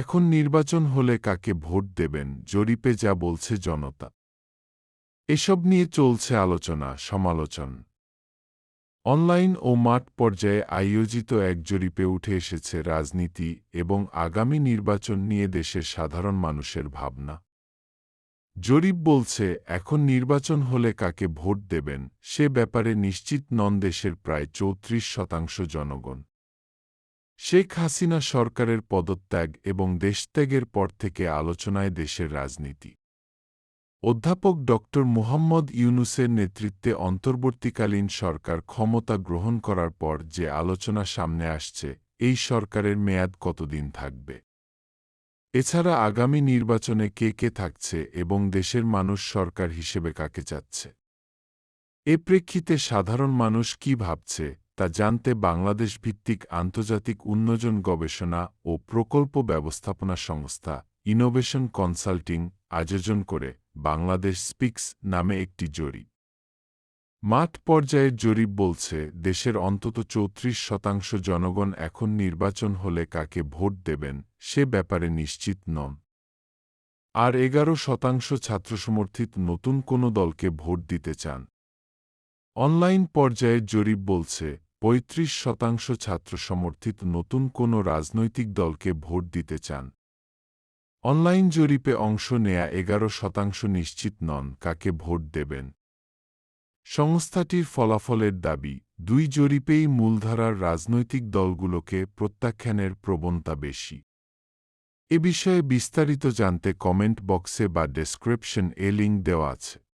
এখন নির্বাচন হলে কাকে ভোট দেবেন, জরিপে যা বলছে জনতা। এসব নিয়ে চলছে আলোচনা, সমালোচন। অনলাইন ও মাঠ পর্যায়ে আয়োজিত এক জরিপে উঠে এসেছে রাজনীতি এবং আগামী নির্বাচন নিয়ে দেশের সাধারণ মানুষের ভাবনা। জরিপ বলছে, এখন নির্বাচন হলে কাকে ভোট দেবেন, সে ব্যাপারে নিশ্চিত নন দেশের প্রায় চৌত্রিশ শতাংশ জনগণ। শেখ হাসিনা সরকারের পদত্যাগ এবং দেশত্যাগের পর থেকে আলোচনায় দেশের রাজনীতি। অধ্যাপক ড. মুহাম্মদ ইউনুসের নেতৃত্বে অন্তর্বর্তীকালীন সরকার ক্ষমতা গ্রহণ করার পর যে আলোচনা সামনে আসছে, এই সরকারের মেয়াদ কতদিন থাকবে? এছাড়া আগামী নির্বাচনে কে কে থাকছে এবং দেশের মানুষ সরকার হিসেবে কাকে চাচ্ছে? এ প্রেক্ষিতে সাধারণ মানুষ কি ভাবছে তা জানতে বাংলাদেশ ভিত্তিক আন্তর্জাতিক উন্নয়ন গবেষণা ও প্রকল্প ব্যবস্থাপনা সংস্থা ইনোভেশন কনসাল্টিং আয়োজন করে বাংলাদেশ স্পিক্স নামে একটি জরিপ। মাঠ পর্যায়ের জরিপ বলছে, দেশের অন্তত চৌত্রিশ শতাংশ জনগণ এখন নির্বাচন হলে কাকে ভোট দেবেন সে ব্যাপারে নিশ্চিত নন। আর এগারো শতাংশ ছাত্রসমর্থিত নতুন কোনো দলকে ভোট দিতে চান। অনলাইন পর্যায়ের জরিপ বলছে পঁয়ত্রিশ শতাংশ ছাত্র সমর্থিত নতুন কোনো রাজনৈতিক দলকে ভোট দিতে চান। অনলাইন জরিপে অংশ নেয়া এগারো শতাংশ নিশ্চিত নন কাকে ভোট দেবেন। সংস্থাটির ফলাফলের দাবি, দুই জরিপেই মূলধারার রাজনৈতিক দলগুলোকে প্রত্যাখ্যানের প্রবণতা বেশি। এ বিষয়ে বিস্তারিত জানতে কমেন্ট বক্সে বা ডেসক্রিপশন এ লিঙ্ক দেওয়া আছে।